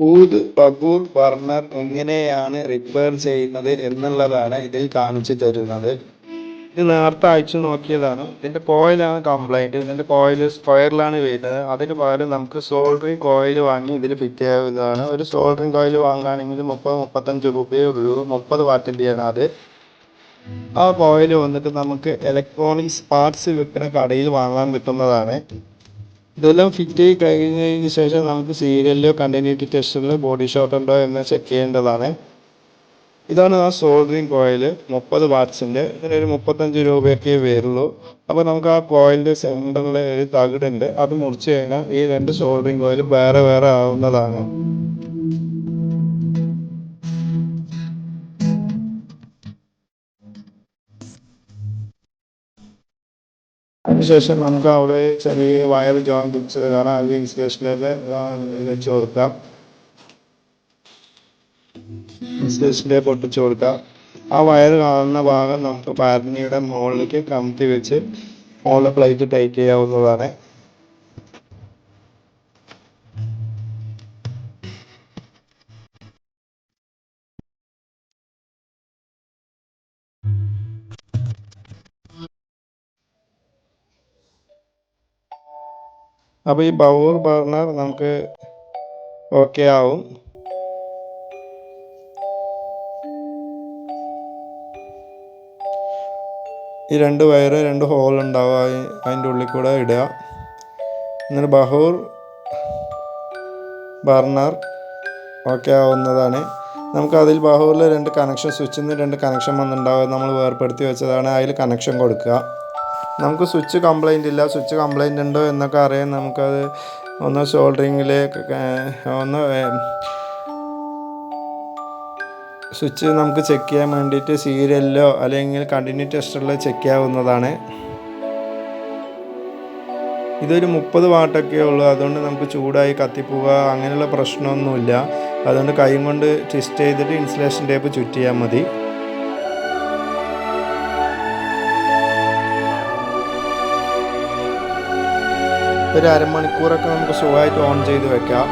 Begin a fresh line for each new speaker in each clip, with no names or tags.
ഊത് ബഗൂർ Warner എങ്ങനെയാണ് repair ചെയ്യുന്നത് എന്നുള്ളതാണ് ഇതിൽ കാണിച്ചു തരുന്നത്. ഇത് നേരത്തെ അയച്ചു നോക്കിയതാണ്. ഇതിന്റെ കോയിലാണ് കംപ്ലൈന്റ് ഇതിന്റെ കോയിൽ സ്ക്വയറിലാണ് വരുന്നത്. അതിന് പകരം നമുക്ക് സോൾഡറിങ് കോയിൽ വാങ്ങി ഇതിൽ ഫിറ്റ് ചെയ്യാവുന്നതാണ്. ഒരു സോൾഡറിങ് കോയിൽ വാങ്ങുകയാണെങ്കിൽ മുപ്പത് മുപ്പത്തഞ്ച് രൂപയേ ഉള്ളൂ. മുപ്പത് വാട്ടിന്റെയാണ് അത്. ആ കോയിൽ വന്നിട്ട് നമുക്ക് ഇലക്ട്രോണിക്സ് പാർട്സ് വിൽക്കുന്ന കടയിൽ വാങ്ങാൻ കിട്ടുന്നതാണ്. ഇതെല്ലാം ഫിറ്റ് ചെയ്ത് കഴിഞ്ഞതിന് ശേഷം നമുക്ക് സീരിയലിലോ കണ്ടിന്യൂറ്റി ടെസ്റ്റിലോ ബോഡി ഷോട്ട് ഉണ്ടോ എന്ന് ചെക്ക് ചെയ്യേണ്ടതാണ്. ഇതാണ് ആ സോൾഡറിങ് കോയിൽ മുപ്പത് വാട്ട്സിന്റെ ഇതിനൊരു മുപ്പത്തഞ്ച് രൂപയൊക്കെ വരുള്ളൂ. അപ്പോൾ നമുക്ക് ആ കോയിലിന്റെ സെന്ററിൽ ഒരു തകിടുണ്ട്. അത് മുറിച്ച് കഴിഞ്ഞാൽ ഈ രണ്ട് സോൾഡറിങ് കോയിൽ വേറെ വേറെ ആവുന്നതാണ്. അതിനുശേഷം നമുക്ക് അവിടെ ചെറിയ വയർ ജോയിൻ പിടിച്ചത് കാണാം. അത് ഇൻസ്റ്റേഷനിലെ വെച്ച് കൊടുക്കാം. ഇൻസ്റ്റേഷനിലെ പൊട്ടിച്ചു കൊടുക്കാം. ആ വയർ കാണുന്ന ഭാഗം നമുക്ക് ഭരണിയുടെ മുകളിലേക്ക് കമത്തി വെച്ച് മുകളിലെ പ്ലേറ്റ് ടൈറ്റ് ചെയ്യാവുന്നതാണ്. അപ്പോൾ ഈ ബൗർ ബർണർ നമുക്ക് ഓക്കെ ആവും. ഈ രണ്ട് വയറ് രണ്ട് ഹോൾ ഉണ്ടാവുക അതിന്റെ ഉള്ളിൽ കൂടെ ഇടുക. എന്നിട്ട് ബഹൂർ ബർണർ ഓക്കെ ആവുന്നതാണ്. നമുക്ക് അതിൽ ബഹൂറിൽ രണ്ട് കണക്ഷൻ സ്വിച്ചിൽ നിന്ന് രണ്ട് കണക്ഷൻ വന്നിട്ടുണ്ടാവുക നമ്മൾ വേർപ്പെടുത്തി വെച്ചതാണ്. അതിൽ കണക്ഷൻ കൊടുക്കുക. നമുക്ക് സ്വിച്ച് കംപ്ലൈന്റ് ഇല്ല. സ്വിച്ച് കംപ്ലൈന്റ് ഉണ്ടോ എന്നൊക്കെ അറിയാൻ നമുക്കത് ഒന്ന് ഷോൾഡറിങ്ങിൽ ഒന്ന് സ്വിച്ച് നമുക്ക് ചെക്ക് ചെയ്യാൻ വേണ്ടിയിട്ട് സീരിയലിലോ അല്ലെങ്കിൽ കണ്ടിന്യൂ ടെസ്റ്ററിലോ ചെക്ക് ചെയ്യാവുന്നതാണ്. ഇതൊരു മുപ്പത് വാട്ടൊക്കെ ഉള്ളൂ. അതുകൊണ്ട് നമുക്ക് ചൂടായി കത്തിപ്പോവുക അങ്ങനെയുള്ള പ്രശ്നമൊന്നുമില്ല. അതുകൊണ്ട് കൈ കൊണ്ട് ട്വിസ്റ്റ് ചെയ്തിട്ട് ഇൻസുലേഷൻ ടേപ്പ് ചുറ്റിയാൽ മതി. ഒരു അരമണിക്കൂറൊക്കെ നമുക്ക് സുഖമായിട്ട് ഓൺ ചെയ്ത് വെക്കാം.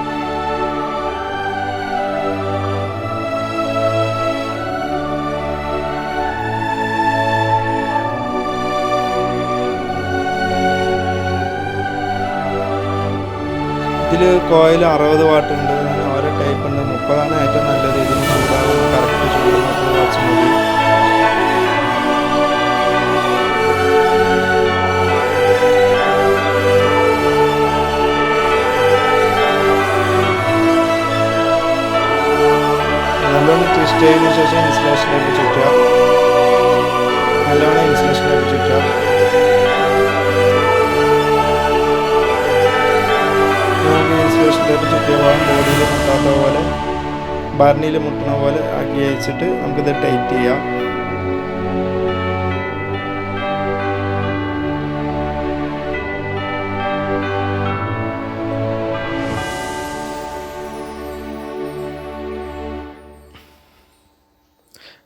ഇതിൽ കോയിൽ അറുപത് വാട്ട് ഉണ്ട്. ഓരോ ടൈപ്പ് ഉണ്ട്. മുപ്പതാണ് ഏറ്റവും നല്ലത് ഇതിന് നമുക്ക് കറക്റ്റ് ചൂട് മുപ്പത് മതി. നല്ലോണം ട്വിസ്റ്റ് ചെയ്തതിനു ശേഷം ഇൻസുലേഷനിലേക്ക് ചുറ്റുക. നല്ലോണം ഇൻസുലേഷനിലേക്ക് ചുറ്റുക. ഇൻസുലേഷനിലേക്ക് ചുറ്റിയ ബോഡിയിൽ മുട്ടാത്ത പോലെ ഭരണിയിൽ മുട്ടണ പോലെ ആക്കി അയച്ചിട്ട് നമുക്കിത് ടൈറ്റ് ചെയ്യാം.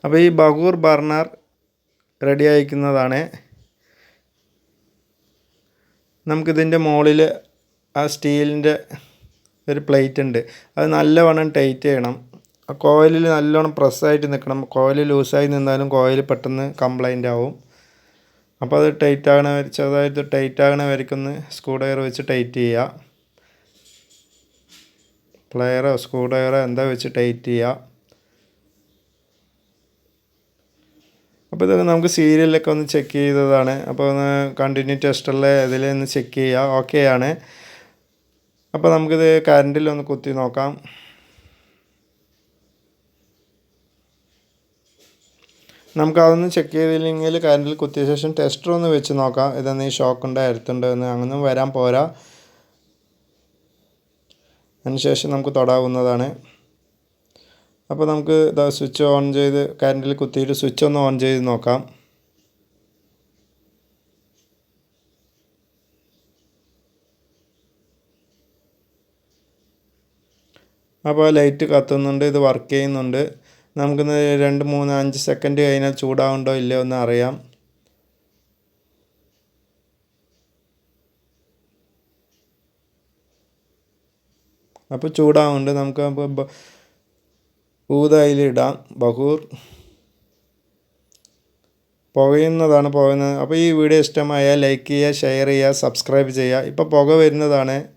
അപ്പോൾ ഈ ബഗൂർ ബർണർ റെഡി അയക്കുന്നതാണ് നമുക്കിതിന്റെ മുകളിൽ ആ സ്റ്റീലിന്റെ ഒരു പ്ലേറ്റ് ഉണ്ട്. അത് നല്ലവണ്ണം ടൈറ്റ് ചെയ്യണം. ആ കോയിലിൽ നല്ലോണം പ്രസ്സായിട്ട് നിൽക്കണം കോയിൽ ലൂസായി നിന്നാലും കോയിൽ പെട്ടെന്ന് കംപ്ലൈന്റ് ആവും. അപ്പോൾ അത് ടൈറ്റ് ആകണ വരെ ചെറുതായിട്ട് ടൈറ്റ് ആകണ വരയ്ക്കൊന്ന് സ്ക്രൂ വെച്ച് ടൈറ്റ് ചെയ്യുക പ്ലെയറോ സ്ക്രൂ എന്താ വെച്ച് ടൈറ്റ് ചെയ്യുക അപ്പോൾ ഇതൊക്കെ നമുക്ക് സീരിയലൊക്കെ ഒന്ന് ചെക്ക് ചെയ്തതാണ്. അപ്പോൾ ഒന്ന് കണ്ടിന്യൂ ടെസ്റ്റുള്ള ഇതിൽ ഒന്ന് ചെക്ക് ചെയ്യുക ഓക്കെ ആണ്. അപ്പോൾ നമുക്കിത് കറണ്ടിൽ ഒന്ന് കുത്തി നോക്കാം. നമുക്ക് അതൊന്ന് ചെക്ക് ചെയ്തില്ലെങ്കിൽ കറണ്ടിൽ കുത്തിയ ശേഷം ടെസ്റ്റർ ഒന്ന് വെച്ച് നോക്കാം. ഇതെന്ന് ഈ ഷോക്ക് ഉണ്ടോ എർത്തുണ്ടോ എന്ന്. അങ്ങനെ വരാൻ പോരാ. അതിനുശേഷം നമുക്ക് തൊടാവുന്നതാണ്. അപ്പോൾ നമുക്ക് ഇതാ സ്വിച്ച് ഓൺ ചെയ്ത് കറണ്ടിൽ കുത്തിയിട്ട് സ്വിച്ച് ഒന്ന് ഓൺ ചെയ്ത് നോക്കാം. അപ്പോൾ ലൈറ്റ് കത്തുന്നുണ്ട് ഇത് വർക്ക് ചെയ്യുന്നുണ്ട്. നമുക്കിന്ന് രണ്ട് മൂന്ന് അഞ്ച് സെക്കൻഡ് കഴിഞ്ഞാൽ ചൂടാവുണ്ടോ ഇല്ലയോ എന്ന് അറിയാം. അപ്പോൾ ചൂടാവുന്നുണ്ട്. നമുക്ക് അപ്പോൾ ബ- ഡാം ബഹൂർ. പുകയുന്നതാണ് പുകയുന്നത്. അപ്പോൾ ഈ വീഡിയോ ഇഷ്ടമായ ലൈക്ക് ചെയ്യുക ഷെയർ ചെയ്യുക സബ്സ്ക്രൈബ് ചെയ്യുക. ഇപ്പോൾ പുക വരുന്നതാണ്.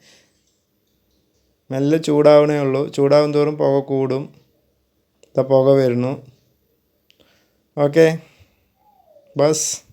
മെല്ലെ ചൂടാവണേ ഉള്ളൂ. ചൂടാവും തോറും പുക കൂടും. ഇപ്പോൾ പുക വരുന്നു. Okay bus.